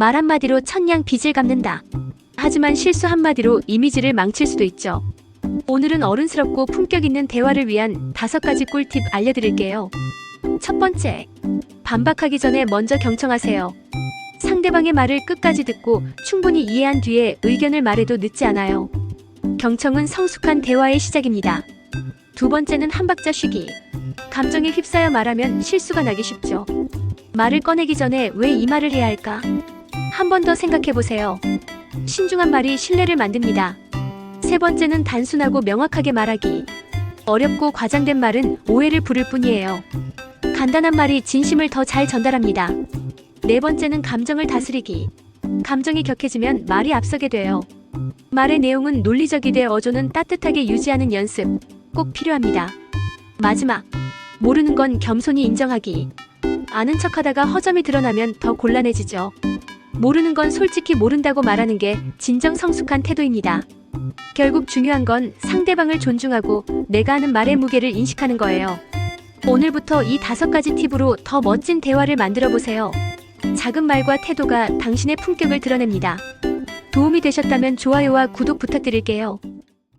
말 한마디로 천냥 빚을 갚는다. 하지만 실수 한마디로 이미지를 망칠 수도 있죠. 오늘은 어른스럽고 품격 있는 대화를 위한 다섯 가지 꿀팁 알려드릴게요. 첫 번째, 반박하기 전에 먼저 경청하세요. 상대방의 말을 끝까지 듣고 충분히 이해한 뒤에 의견을 말해도 늦지 않아요. 경청은 성숙한 대화의 시작입니다. 두 번째는 한 박자 쉬기. 감정에 휩싸여 말하면 실수가 나기 쉽죠. 말을 꺼내기 전에 왜 이 말을 해야 할까? 한 번 더 생각해 보세요. 신중한 말이 신뢰를 만듭니다. 세 번째는 단순하고 명확하게 말하기. 어렵고 과장된 말은 오해를 부를 뿐이에요. 간단한 말이 진심을 더 잘 전달합니다. 네 번째는 감정을 다스리기. 감정이 격해지면 말이 앞서게 돼요. 말의 내용은 논리적이되 어조는 따뜻하게 유지하는 연습 꼭 필요합니다. 마지막, 모르는 건 겸손히 인정하기. 아는 척하다가 허점이 드러나면 더 곤란해지죠. 모르는 건 솔직히 모른다고 말하는 게 진정 성숙한 태도입니다. 결국 중요한 건 상대방을 존중하고 내가 하는 말의 무게를 인식하는 거예요. 오늘부터 이 다섯 가지 팁으로 더 멋진 대화를 만들어 보세요. 작은 말과 태도가 당신의 품격을 드러냅니다. 도움이 되셨다면 좋아요와 구독 부탁드릴게요.